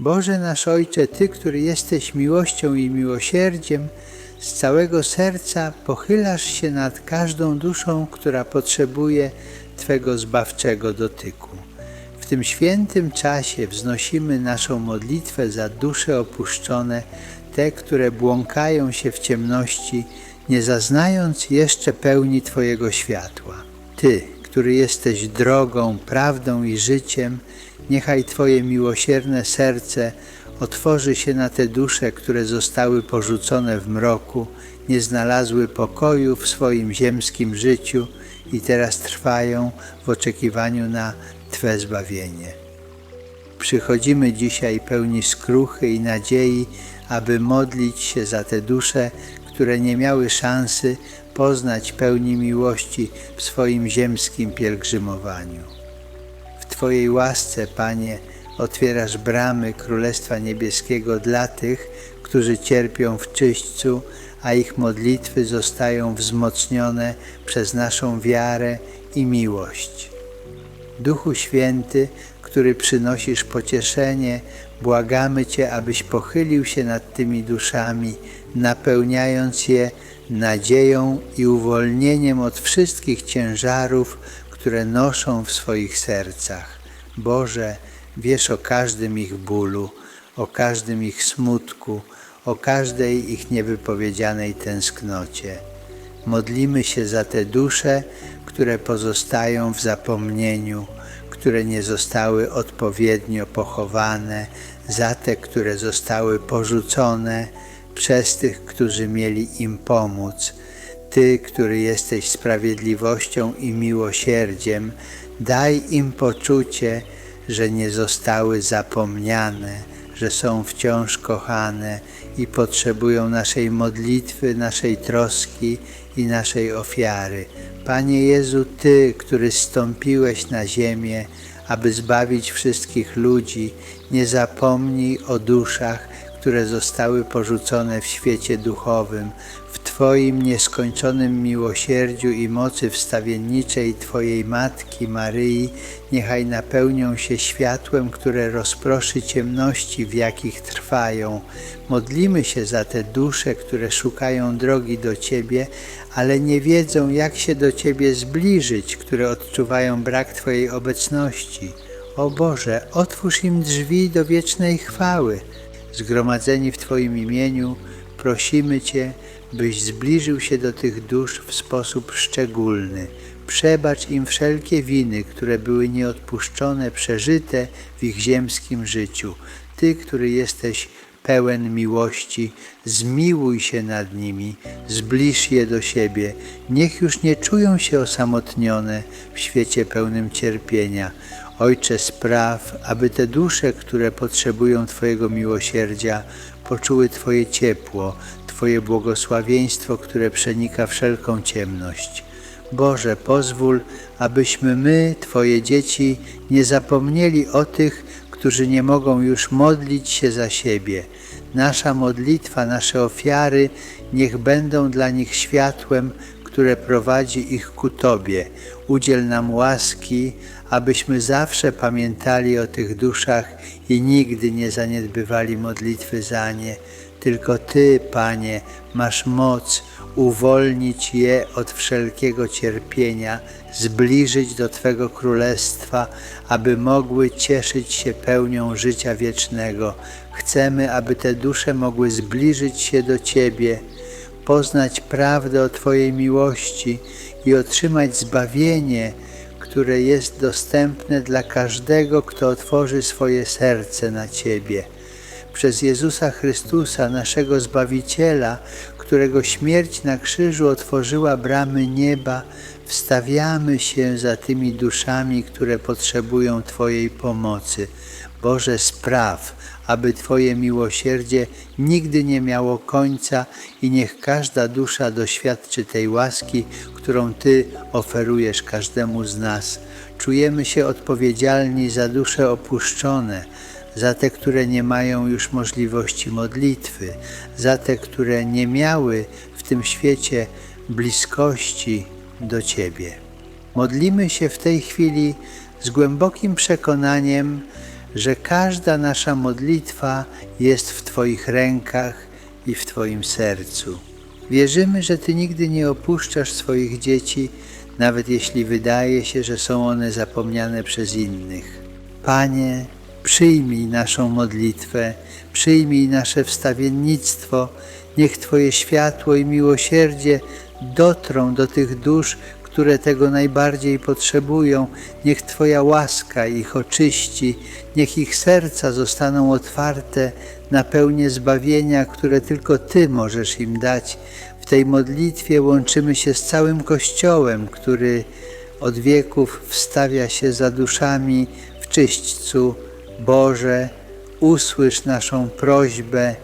Boże nasz Ojcze, Ty, który jesteś miłością i miłosierdziem, z całego serca pochylasz się nad każdą duszą, która potrzebuje Twego zbawczego dotyku. W tym świętym czasie wznosimy naszą modlitwę za dusze opuszczone, te, które błąkają się w ciemności, nie zaznając jeszcze pełni Twojego światła. Ty, który jesteś drogą, prawdą i życiem, niechaj Twoje miłosierne serce otworzy się na te dusze, które zostały porzucone w mroku, nie znalazły pokoju w swoim ziemskim życiu i teraz trwają w oczekiwaniu na Twe zbawienie. Przychodzimy dzisiaj pełni skruchy i nadziei, aby modlić się za te dusze, które nie miały szansy poznać pełni miłości w swoim ziemskim pielgrzymowaniu. Twojej łasce, Panie, otwierasz bramy Królestwa Niebieskiego dla tych, którzy cierpią w czyśćcu, a ich modlitwy zostają wzmocnione przez naszą wiarę i miłość. Duchu Święty, który przynosisz pocieszenie, błagamy Cię, abyś pochylił się nad tymi duszami, napełniając je nadzieją i uwolnieniem od wszystkich ciężarów, które noszą w swoich sercach. Boże, wiesz o każdym ich bólu, o każdym ich smutku, o każdej ich niewypowiedzianej tęsknocie. Modlimy się za te dusze, które pozostają w zapomnieniu, które nie zostały odpowiednio pochowane, za te, które zostały porzucone przez tych, którzy mieli im pomóc. Ty, który jesteś sprawiedliwością i miłosierdziem, daj im poczucie, że nie zostały zapomniane, że są wciąż kochane i potrzebują naszej modlitwy, naszej troski i naszej ofiary. Panie Jezu, Ty, który stąpiłeś na ziemię, aby zbawić wszystkich ludzi, nie zapomnij o duszach, które zostały porzucone w świecie duchowym, w Twoim nieskończonym miłosierdziu i mocy wstawienniczej Twojej Matki Maryi, niechaj napełnią się światłem, które rozproszy ciemności, w jakich trwają. Modlimy się za te dusze, które szukają drogi do Ciebie, ale nie wiedzą, jak się do Ciebie zbliżyć, które odczuwają brak Twojej obecności. O Boże, otwórz im drzwi do wiecznej chwały. Zgromadzeni w Twoim imieniu, prosimy Cię, byś zbliżył się do tych dusz w sposób szczególny. Przebacz im wszelkie winy, które były nieodpuszczone, przeżyte w ich ziemskim życiu. Ty, który jesteś pełen miłości, zmiłuj się nad nimi, zbliż je do siebie. Niech już nie czują się osamotnione w świecie pełnym cierpienia. Ojcze, spraw, aby te dusze, które potrzebują Twojego miłosierdzia, poczuły Twoje ciepło, Twoje błogosławieństwo, które przenika wszelką ciemność. Boże, pozwól, abyśmy my, Twoje dzieci, nie zapomnieli o tych, którzy nie mogą już modlić się za siebie. Nasza modlitwa, nasze ofiary niech będą dla nich światłem, które prowadzi ich ku Tobie. Udziel nam łaski, abyśmy zawsze pamiętali o tych duszach i nigdy nie zaniedbywali modlitwy za nie. Tylko Ty, Panie, masz moc uwolnić je od wszelkiego cierpienia, zbliżyć do Twego Królestwa, aby mogły cieszyć się pełnią życia wiecznego. Chcemy, aby te dusze mogły zbliżyć się do Ciebie, poznać prawdę o Twojej miłości i otrzymać zbawienie, które jest dostępne dla każdego, kto otworzy swoje serce na Ciebie. Przez Jezusa Chrystusa, naszego Zbawiciela, którego śmierć na krzyżu otworzyła bramy nieba, wstawiamy się za tymi duszami, które potrzebują Twojej pomocy. Boże, spraw, aby Twoje miłosierdzie nigdy nie miało końca i niech każda dusza doświadczy tej łaski, którą Ty oferujesz każdemu z nas. Czujemy się odpowiedzialni za dusze opuszczone, za te, które nie mają już możliwości modlitwy, za te, które nie miały w tym świecie bliskości do Ciebie. Modlimy się w tej chwili z głębokim przekonaniem, że każda nasza modlitwa jest w Twoich rękach i w Twoim sercu. Wierzymy, że Ty nigdy nie opuszczasz swoich dzieci, nawet jeśli wydaje się, że są one zapomniane przez innych. Panie, przyjmij naszą modlitwę, przyjmij nasze wstawiennictwo, niech Twoje światło i miłosierdzie dotrą do tych dusz, które tego najbardziej potrzebują. Niech Twoja łaska ich oczyści, niech ich serca zostaną otwarte na pełnię zbawienia, które tylko Ty możesz im dać. W tej modlitwie łączymy się z całym Kościołem, który od wieków wstawia się za duszami w czyśćcu. Boże, usłysz naszą prośbę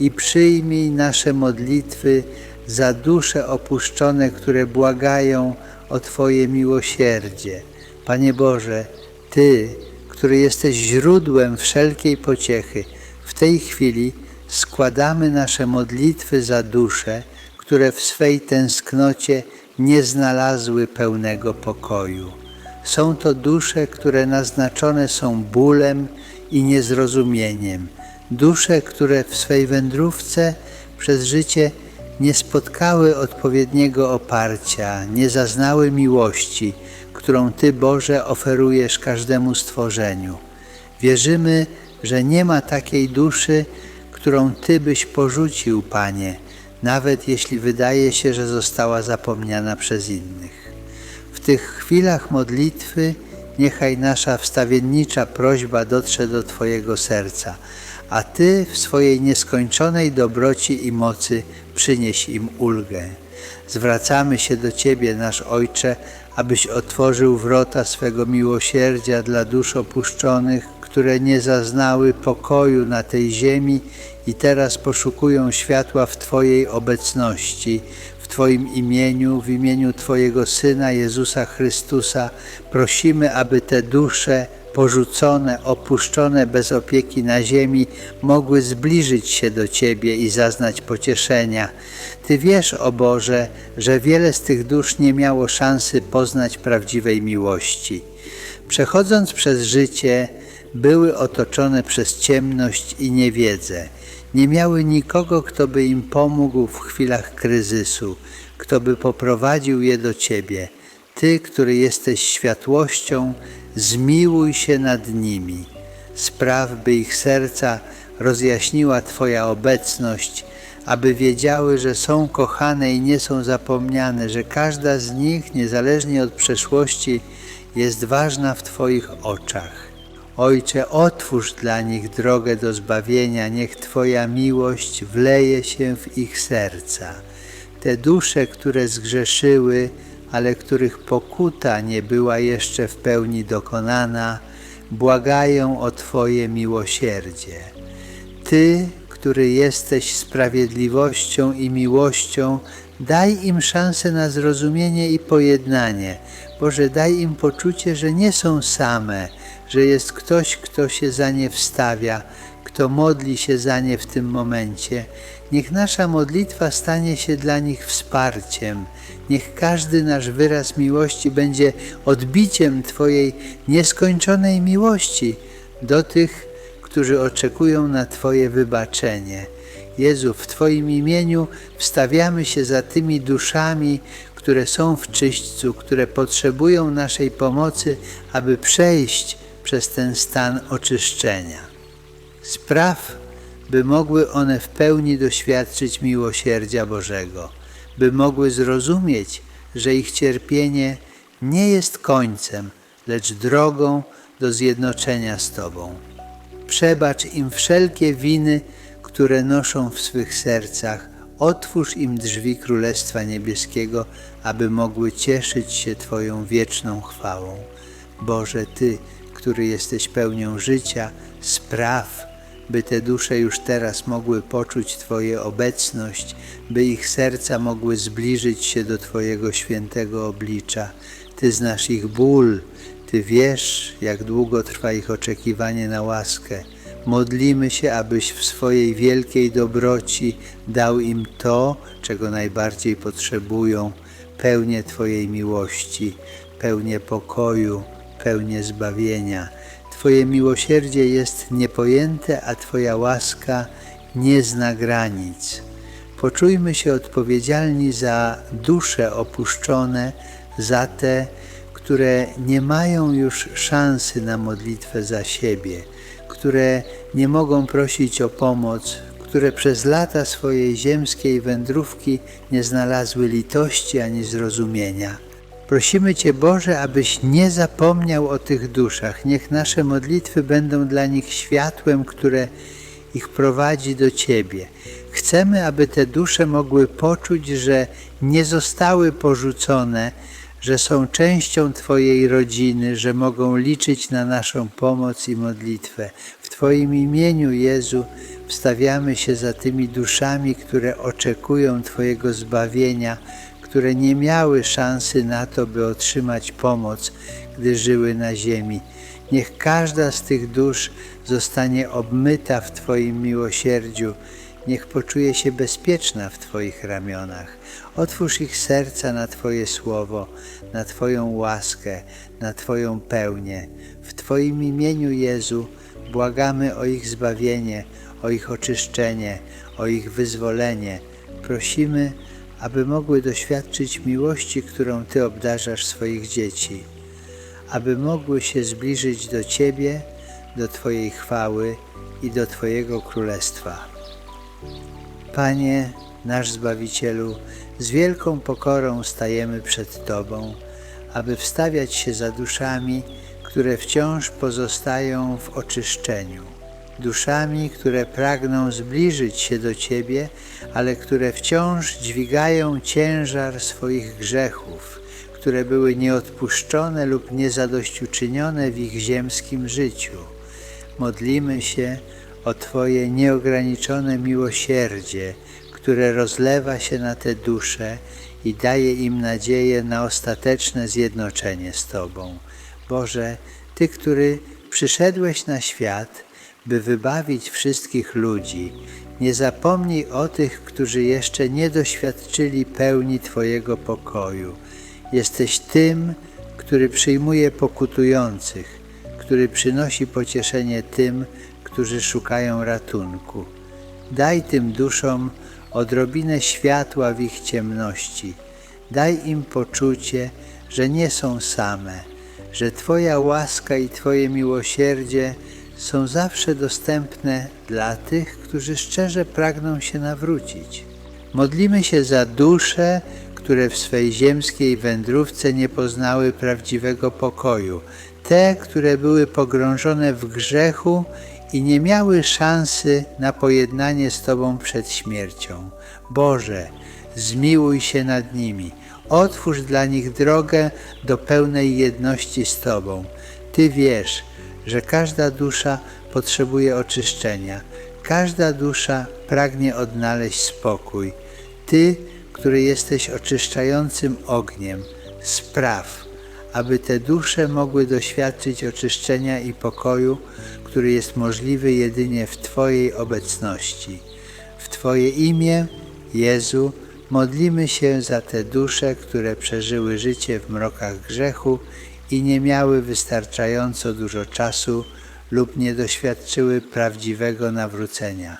i przyjmij nasze modlitwy za dusze opuszczone, które błagają o Twoje miłosierdzie. Panie Boże, Ty, który jesteś źródłem wszelkiej pociechy, w tej chwili składamy nasze modlitwy za dusze, które w swej tęsknocie nie znalazły pełnego pokoju. Są to dusze, które naznaczone są bólem i niezrozumieniem, dusze, które w swej wędrówce przez życie nie spotkały odpowiedniego oparcia, nie zaznały miłości, którą Ty, Boże, oferujesz każdemu stworzeniu. Wierzymy, że nie ma takiej duszy, którą Ty byś porzucił, Panie, nawet jeśli wydaje się, że została zapomniana przez innych. W tych chwilach modlitwy niechaj nasza wstawiennicza prośba dotrze do Twojego serca, a Ty w swojej nieskończonej dobroci i mocy przynieś im ulgę. Zwracamy się do Ciebie, nasz Ojcze, abyś otworzył wrota swego miłosierdzia dla dusz opuszczonych, które nie zaznały pokoju na tej ziemi i teraz poszukują światła w Twojej obecności, w Twoim imieniu, w imieniu Twojego Syna Jezusa Chrystusa. Prosimy, aby te dusze porzucone, opuszczone bez opieki na ziemi, mogły zbliżyć się do Ciebie i zaznać pocieszenia. Ty wiesz, o Boże, że wiele z tych dusz nie miało szansy poznać prawdziwej miłości. Przechodząc przez życie, były otoczone przez ciemność i niewiedzę. Nie miały nikogo, kto by im pomógł w chwilach kryzysu, kto by poprowadził je do Ciebie. Ty, który jesteś światłością, zmiłuj się nad nimi. Spraw, by ich serca rozjaśniła Twoja obecność, aby wiedziały, że są kochane i nie są zapomniane, że każda z nich, niezależnie od przeszłości, jest ważna w Twoich oczach. Ojcze, otwórz dla nich drogę do zbawienia, niech Twoja miłość wleje się w ich serca. Te dusze, które zgrzeszyły, ale których pokuta nie była jeszcze w pełni dokonana, błagają o Twoje miłosierdzie. Ty, który jesteś sprawiedliwością i miłością, daj im szansę na zrozumienie i pojednanie. Boże, daj im poczucie, że nie są same, że jest ktoś, kto się za nie wstawia, kto modli się za nie w tym momencie. Niech nasza modlitwa stanie się dla nich wsparciem. Niech każdy nasz wyraz miłości będzie odbiciem Twojej nieskończonej miłości do tych, którzy oczekują na Twoje wybaczenie. Jezu, w Twoim imieniu wstawiamy się za tymi duszami, które są w czyśćcu, które potrzebują naszej pomocy, aby przejść przez ten stan oczyszczenia. Spraw, by mogły one w pełni doświadczyć miłosierdzia Bożego, by mogły zrozumieć, że ich cierpienie nie jest końcem, lecz drogą do zjednoczenia z Tobą. Przebacz im wszelkie winy, które noszą w swych sercach. Otwórz im drzwi Królestwa Niebieskiego, aby mogły cieszyć się Twoją wieczną chwałą. Boże, Ty, który jesteś pełnią życia, spraw, by te dusze już teraz mogły poczuć Twoję obecność, by ich serca mogły zbliżyć się do Twojego świętego oblicza. Ty znasz ich ból, Ty wiesz, jak długo trwa ich oczekiwanie na łaskę. Modlimy się, abyś w swojej wielkiej dobroci dał im to, czego najbardziej potrzebują, pełnię Twojej miłości, pełnię pokoju, pełnię zbawienia. Twoje miłosierdzie jest niepojęte, a Twoja łaska nie zna granic. Poczujmy się odpowiedzialni za dusze opuszczone, za te, które nie mają już szansy na modlitwę za siebie, które nie mogą prosić o pomoc, które przez lata swojej ziemskiej wędrówki nie znalazły litości ani zrozumienia. Prosimy Cię, Boże, abyś nie zapomniał o tych duszach. Niech nasze modlitwy będą dla nich światłem, które ich prowadzi do Ciebie. Chcemy, aby te dusze mogły poczuć, że nie zostały porzucone, że są częścią Twojej rodziny, że mogą liczyć na naszą pomoc i modlitwę. W Twoim imieniu, Jezu, wstawiamy się za tymi duszami, które oczekują Twojego zbawienia, które nie miały szansy na to, by otrzymać pomoc, gdy żyły na ziemi. Niech każda z tych dusz zostanie obmyta w Twoim miłosierdziu, niech poczuje się bezpieczna w Twoich ramionach. Otwórz ich serca na Twoje słowo, na Twoją łaskę, na Twoją pełnię. W Twoim imieniu, Jezu, błagamy o ich zbawienie, o ich oczyszczenie, o ich wyzwolenie. Prosimy, aby mogły doświadczyć miłości, którą Ty obdarzasz swoich dzieci, aby mogły się zbliżyć do Ciebie, do Twojej chwały i do Twojego królestwa. Panie, nasz Zbawicielu, z wielką pokorą stajemy przed Tobą, aby wstawiać się za duszami, które wciąż pozostają w oczyszczeniu. Duszami, które pragną zbliżyć się do Ciebie, ale które wciąż dźwigają ciężar swoich grzechów, które były nieodpuszczone lub niezadośćuczynione w ich ziemskim życiu. Modlimy się o Twoje nieograniczone miłosierdzie, które rozlewa się na te dusze i daje im nadzieję na ostateczne zjednoczenie z Tobą. Boże, Ty, który przyszedłeś na świat, by wybawić wszystkich ludzi, nie zapomnij o tych, którzy jeszcze nie doświadczyli pełni Twojego pokoju. Jesteś tym, który przyjmuje pokutujących, który przynosi pocieszenie tym, którzy szukają ratunku. Daj tym duszom odrobinę światła w ich ciemności. Daj im poczucie, że nie są same, że Twoja łaska i Twoje miłosierdzie są zawsze dostępne dla tych, którzy szczerze pragną się nawrócić. Modlimy się za dusze, które w swej ziemskiej wędrówce nie poznały prawdziwego pokoju, te, które były pogrążone w grzechu i nie miały szansy na pojednanie z Tobą przed śmiercią. Boże, zmiłuj się nad nimi, otwórz dla nich drogę do pełnej jedności z Tobą. Ty wiesz, że każda dusza potrzebuje oczyszczenia, każda dusza pragnie odnaleźć spokój. Ty, który jesteś oczyszczającym ogniem, spraw, aby te dusze mogły doświadczyć oczyszczenia i pokoju, który jest możliwy jedynie w Twojej obecności. W Twoje imię, Jezu, modlimy się za te dusze, które przeżyły życie w mrokach grzechu i nie miały wystarczająco dużo czasu lub nie doświadczyły prawdziwego nawrócenia.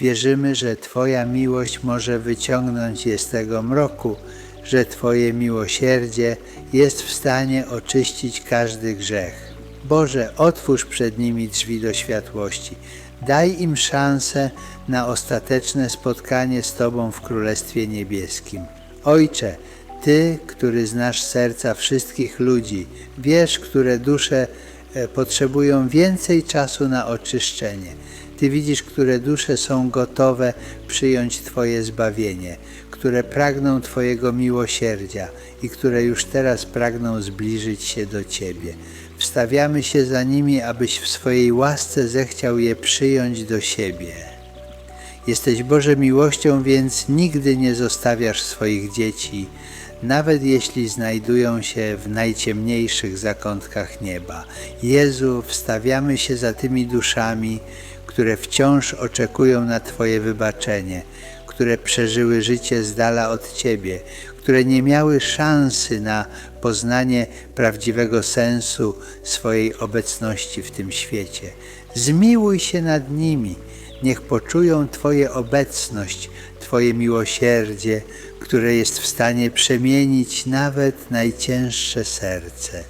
Wierzymy, że Twoja miłość może wyciągnąć je z tego mroku, że Twoje miłosierdzie jest w stanie oczyścić każdy grzech. Boże, otwórz przed nimi drzwi do światłości. Daj im szansę na ostateczne spotkanie z Tobą w Królestwie Niebieskim. Ojcze, Ty, który znasz serca wszystkich ludzi, wiesz, które dusze e, potrzebują więcej czasu na oczyszczenie. Ty widzisz, które dusze są gotowe przyjąć Twoje zbawienie, które pragną Twojego miłosierdzia i które już teraz pragną zbliżyć się do Ciebie. Wstawiamy się za nimi, abyś w swojej łasce zechciał je przyjąć do siebie. Jesteś Boże miłością, więc nigdy nie zostawiasz swoich dzieci, nawet jeśli znajdują się w najciemniejszych zakątkach nieba. Jezu, wstawiamy się za tymi duszami, które wciąż oczekują na Twoje wybaczenie, które przeżyły życie z dala od Ciebie, które nie miały szansy na poznanie prawdziwego sensu swojej obecności w tym świecie. Zmiłuj się nad nimi, niech poczują Twoje obecność, Twoje miłosierdzie, które jest w stanie przemienić nawet najcięższe serce.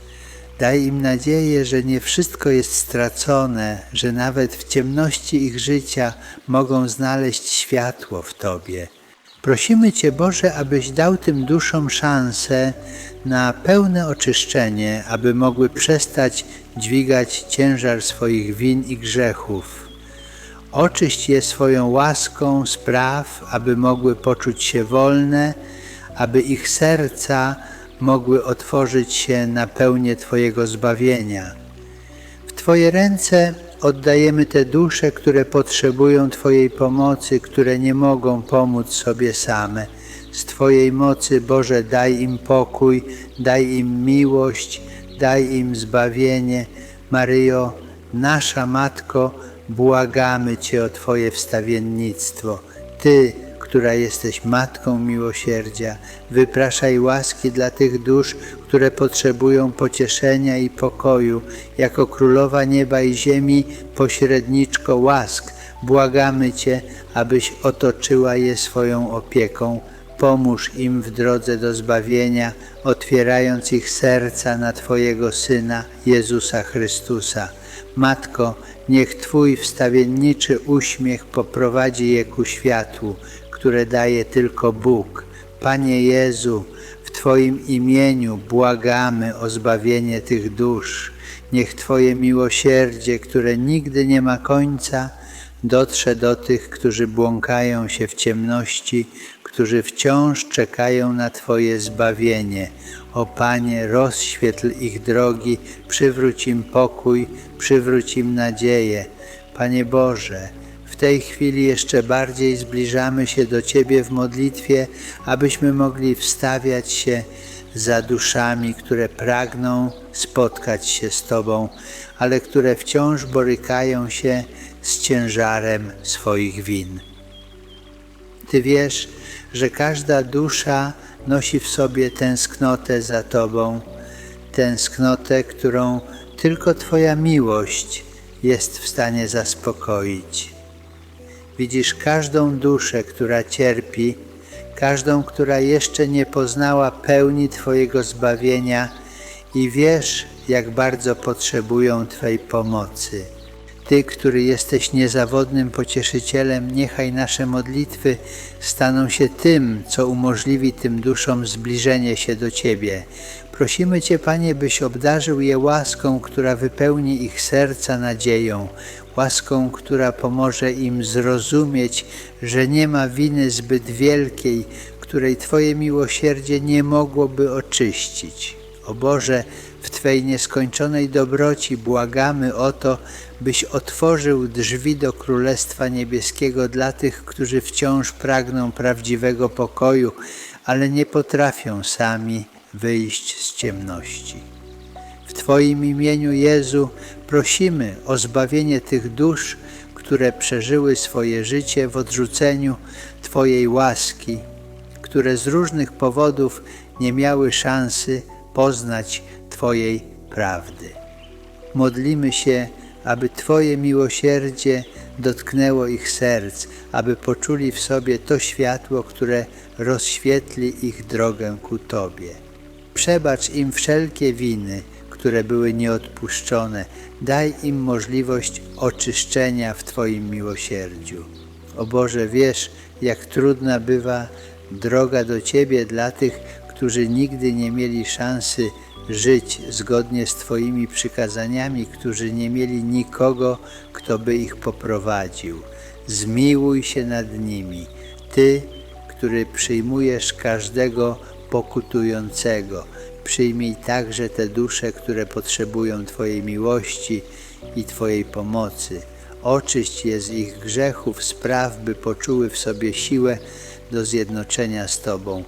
Daj im nadzieję, że nie wszystko jest stracone, że nawet w ciemności ich życia mogą znaleźć światło w Tobie. Prosimy Cię, Boże, abyś dał tym duszom szansę na pełne oczyszczenie, aby mogły przestać dźwigać ciężar swoich win i grzechów. Oczyść je swoją łaską spraw, aby mogły poczuć się wolne, aby ich serca mogły otworzyć się na pełnię Twojego zbawienia. W Twoje ręce oddajemy te dusze, które potrzebują Twojej pomocy, które nie mogą pomóc sobie same. Z Twojej mocy, Boże, daj im pokój, daj im miłość, daj im zbawienie. Maryjo, nasza Matko, błagamy Cię o Twoje wstawiennictwo. Ty, która jesteś Matką Miłosierdzia, wypraszaj łaski dla tych dusz, które potrzebują pocieszenia i pokoju. Jako Królowa Nieba i Ziemi, pośredniczko łask, błagamy Cię, abyś otoczyła je swoją opieką. Pomóż im w drodze do zbawienia, otwierając ich serca na Twojego Syna, Jezusa Chrystusa. Matko, niech Twój wstawienniczy uśmiech poprowadzi je ku światłu, które daje tylko Bóg. Panie Jezu, w Twoim imieniu błagamy o zbawienie tych dusz. Niech Twoje miłosierdzie, które nigdy nie ma końca, dotrze do tych, którzy błąkają się w ciemności, którzy wciąż czekają na Twoje zbawienie. O Panie, rozświetl ich drogi, przywróć im pokój, przywróć im nadzieję. Panie Boże, w tej chwili jeszcze bardziej zbliżamy się do Ciebie w modlitwie, abyśmy mogli wstawiać się za duszami, które pragną spotkać się z Tobą, ale które wciąż borykają się z ciężarem swoich win. Ty wiesz, że każda dusza nosi w sobie tęsknotę za Tobą, tęsknotę, którą tylko Twoja miłość jest w stanie zaspokoić. Widzisz każdą duszę, która cierpi, każdą, która jeszcze nie poznała pełni Twojego zbawienia i wiesz, jak bardzo potrzebują Twej pomocy. Ty, który jesteś niezawodnym pocieszycielem, niechaj nasze modlitwy staną się tym, co umożliwi tym duszom zbliżenie się do Ciebie. Prosimy Cię, Panie, byś obdarzył je łaską, która wypełni ich serca nadzieją, łaską, która pomoże im zrozumieć, że nie ma winy zbyt wielkiej, której Twoje miłosierdzie nie mogłoby oczyścić. O Boże, w Twej nieskończonej dobroci błagamy o to, byś otworzył drzwi do Królestwa Niebieskiego dla tych, którzy wciąż pragną prawdziwego pokoju, ale nie potrafią sami wyjść z ciemności. W Twoim imieniu, Jezu, prosimy o zbawienie tych dusz, które przeżyły swoje życie w odrzuceniu Twojej łaski, które z różnych powodów nie miały szansy poznać Twojej prawdy. Modlimy się, aby Twoje miłosierdzie dotknęło ich serc, aby poczuli w sobie to światło, które rozświetli ich drogę ku Tobie. Przebacz im wszelkie winy, które były nieodpuszczone. Daj im możliwość oczyszczenia w Twoim miłosierdziu. O Boże, wiesz, jak trudna bywa droga do Ciebie dla tych, którzy nigdy nie mieli szansy żyć zgodnie z Twoimi przykazaniami, którzy nie mieli nikogo, kto by ich poprowadził. Zmiłuj się nad nimi, Ty, który przyjmujesz każdego pokutującego. Przyjmij także te dusze, które potrzebują Twojej miłości i Twojej pomocy. Oczyść je z ich grzechów, spraw, by poczuły w sobie siłę do zjednoczenia z Tobą.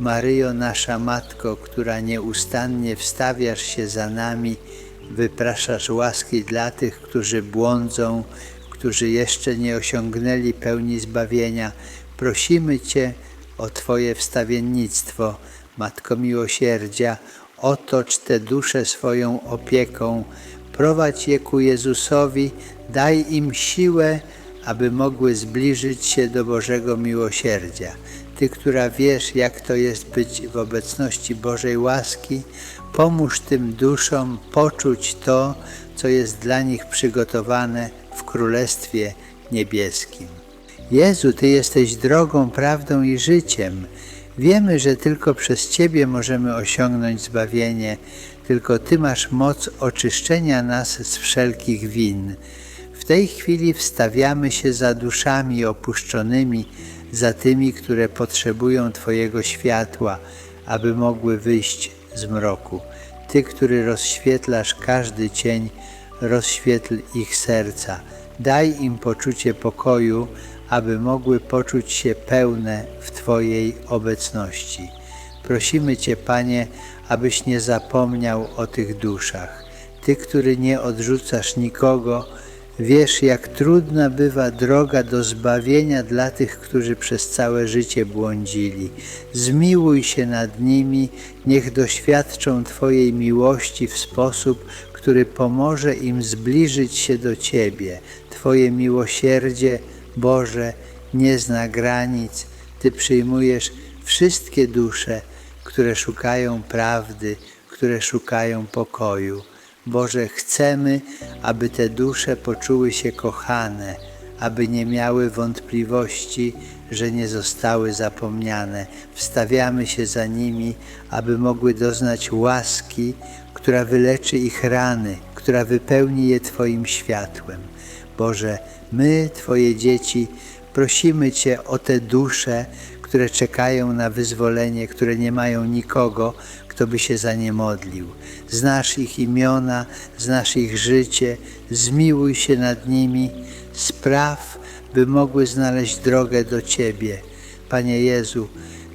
Maryjo, nasza Matko, która nieustannie wstawiasz się za nami, wypraszasz łaski dla tych, którzy błądzą, którzy jeszcze nie osiągnęli pełni zbawienia. prosimy Cię o Twoje wstawiennictwo, Matko Miłosierdzia, otocz te dusze swoją opieką, prowadź je ku Jezusowi, daj im siłę, aby mogły zbliżyć się do Bożego miłosierdzia. Ty, która wiesz, jak to jest być w obecności Bożej łaski, pomóż tym duszom poczuć to, co jest dla nich przygotowane w Królestwie Niebieskim. Jezu, Ty jesteś drogą, prawdą i życiem. Wiemy, że tylko przez Ciebie możemy osiągnąć zbawienie, tylko Ty masz moc oczyszczenia nas z wszelkich win. W tej chwili wstawiamy się za duszami opuszczonymi, za tymi, które potrzebują Twojego światła, aby mogły wyjść z mroku. Ty, który rozświetlasz każdy cień, rozświetl ich serca. Daj im poczucie pokoju, aby mogły poczuć się pełne w Twojej obecności. Prosimy Cię, Panie, abyś nie zapomniał o tych duszach. Ty, który nie odrzucasz nikogo, wiesz, jak trudna bywa droga do zbawienia dla tych, którzy przez całe życie błądzili. Zmiłuj się nad nimi, niech doświadczą Twojej miłości w sposób, który pomoże im zbliżyć się do Ciebie. Twoje miłosierdzie, Boże, nie zna granic. Ty przyjmujesz wszystkie dusze, które szukają prawdy, które szukają pokoju. Boże, chcemy, aby te dusze poczuły się kochane, aby nie miały wątpliwości, że nie zostały zapomniane. Wstawiamy się za nimi, aby mogły doznać łaski, która wyleczy ich rany, która wypełni je Twoim światłem. Boże, my, Twoje dzieci, prosimy Cię o te dusze, które czekają na wyzwolenie, które nie mają nikogo, kto by się za nie modlił. Znasz ich imiona, znasz ich życie, zmiłuj się nad nimi, spraw, by mogły znaleźć drogę do Ciebie. Panie Jezu,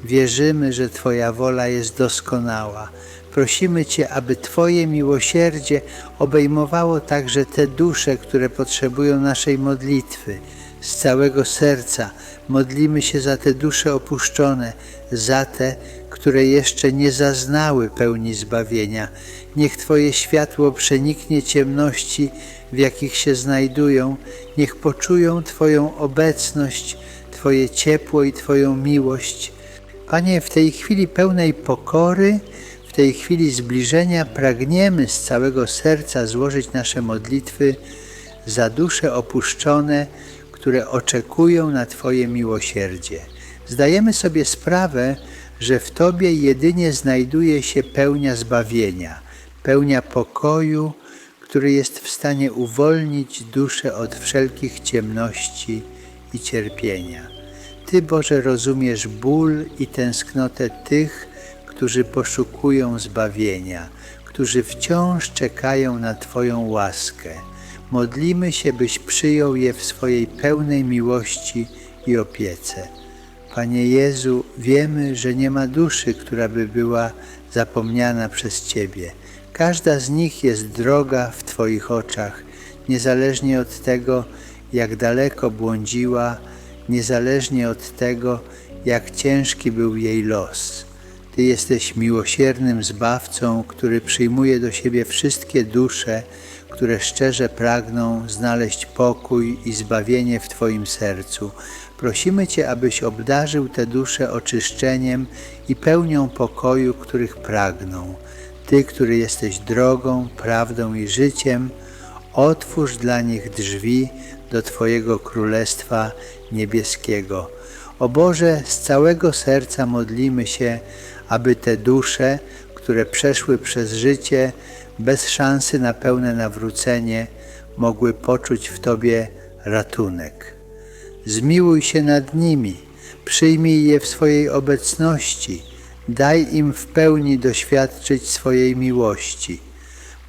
wierzymy, że Twoja wola jest doskonała. Prosimy Cię, aby Twoje miłosierdzie obejmowało także te dusze, które potrzebują naszej modlitwy. Z całego serca modlimy się za te dusze opuszczone, za te, które jeszcze nie zaznały pełni zbawienia. Niech Twoje światło przeniknie ciemności, w jakich się znajdują, niech poczują Twoją obecność, Twoje ciepło i Twoją miłość. Panie, w tej chwili pełnej pokory, w tej chwili zbliżenia pragniemy z całego serca złożyć nasze modlitwy za dusze opuszczone, które oczekują na Twoje miłosierdzie. Zdajemy sobie sprawę, że w Tobie jedynie znajduje się pełnia zbawienia, pełnia pokoju, który jest w stanie uwolnić duszę od wszelkich ciemności i cierpienia. Ty, Boże, rozumiesz ból i tęsknotę tych, którzy poszukują zbawienia, którzy wciąż czekają na Twoją łaskę. Modlimy się, byś przyjął je w swojej pełnej miłości i opiece. Panie Jezu, wiemy, że nie ma duszy, która by była zapomniana przez Ciebie. Każda z nich jest droga w Twoich oczach, niezależnie od tego, jak daleko błądziła, niezależnie od tego, jak ciężki był jej los. Ty jesteś miłosiernym Zbawcą, który przyjmuje do siebie wszystkie dusze, które szczerze pragną znaleźć pokój i zbawienie w Twoim sercu. Prosimy Cię, abyś obdarzył te dusze oczyszczeniem i pełnią pokoju, których pragną. Ty, który jesteś drogą, prawdą i życiem, otwórz dla nich drzwi do Twojego Królestwa Niebieskiego. O Boże, z całego serca modlimy się, aby te dusze, które przeszły przez życie bez szansy na pełne nawrócenie, mogły poczuć w Tobie ratunek. Zmiłuj się nad nimi, przyjmij je w swojej obecności, daj im w pełni doświadczyć swojej miłości.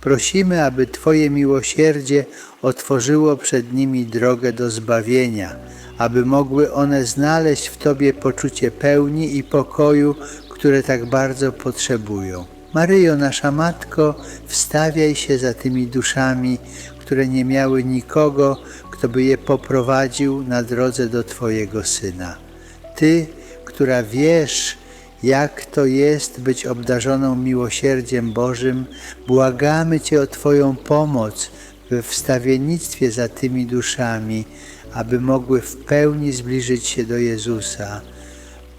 Prosimy, aby Twoje miłosierdzie otworzyło przed nimi drogę do zbawienia, aby mogły one znaleźć w Tobie poczucie pełni i pokoju, które tak bardzo potrzebują. Maryjo, nasza Matko, wstawiaj się za tymi duszami, które nie miały nikogo, kto by je poprowadził na drodze do Twojego Syna. Ty, która wiesz, jak to jest być obdarzoną miłosierdziem Bożym, błagamy Cię o Twoją pomoc we wstawiennictwie za tymi duszami, aby mogły w pełni zbliżyć się do Jezusa.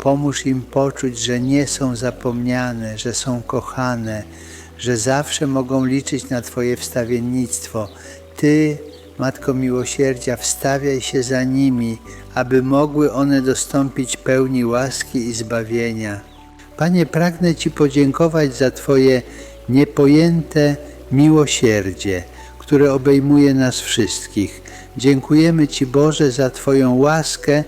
Pomóż im poczuć, że nie są zapomniane, że są kochane, że zawsze mogą liczyć na Twoje wstawiennictwo. Ty, Matko Miłosierdzia, wstawiaj się za nimi, aby mogły one dostąpić pełni łaski i zbawienia. Panie, pragnę Ci podziękować za Twoje niepojęte miłosierdzie, które obejmuje nas wszystkich. Dziękujemy Ci, Boże, za Twoją łaskę,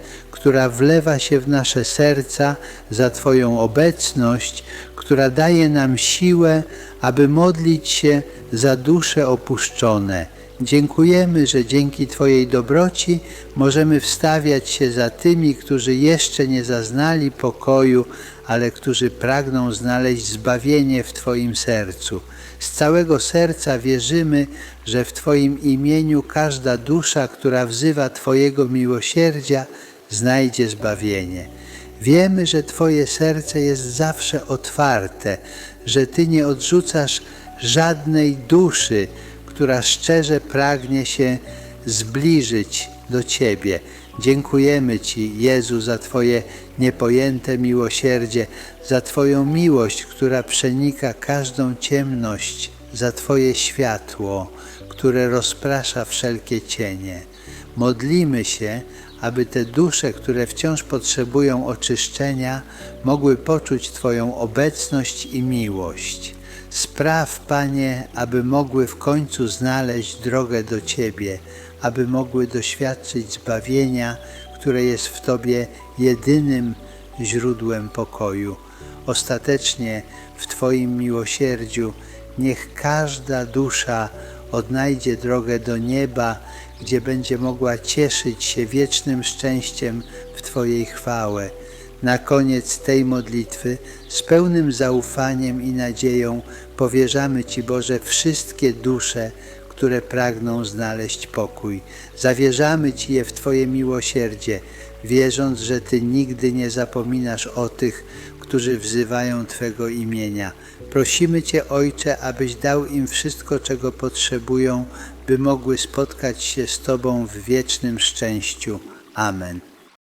która wlewa się w nasze serca, za Twoją obecność, która daje nam siłę, aby modlić się za dusze opuszczone. Dziękujemy, że dzięki Twojej dobroci możemy wstawiać się za tymi, którzy jeszcze nie zaznali pokoju, ale którzy pragną znaleźć zbawienie w Twoim sercu. Z całego serca wierzymy, że w Twoim imieniu każda dusza, która wzywa Twojego miłosierdzia, znajdzie zbawienie. Wiemy, że Twoje serce jest zawsze otwarte, że Ty nie odrzucasz żadnej duszy, która szczerze pragnie się zbliżyć do Ciebie. Dziękujemy Ci, Jezu, za Twoje niepojęte miłosierdzie, za Twoją miłość, która przenika każdą ciemność, za Twoje światło, które rozprasza wszelkie cienie. Modlimy się, aby te dusze, które wciąż potrzebują oczyszczenia, mogły poczuć Twoją obecność i miłość. Spraw, Panie, aby mogły w końcu znaleźć drogę do Ciebie, aby mogły doświadczyć zbawienia, które jest w Tobie jedynym źródłem pokoju. Ostatecznie w Twoim miłosierdziu niech każda dusza odnajdzie drogę do nieba, gdzie będzie mogła cieszyć się wiecznym szczęściem w Twojej chwale. Na koniec tej modlitwy z pełnym zaufaniem i nadzieją powierzamy Ci, Boże, wszystkie dusze, które pragną znaleźć pokój. Zawierzamy Ci je w Twoje miłosierdzie, wierząc, że Ty nigdy nie zapominasz o tych, którzy wzywają Twego imienia. Prosimy Cię, Ojcze, abyś dał im wszystko, czego potrzebują, by mogły spotkać się z Tobą w wiecznym szczęściu. Amen.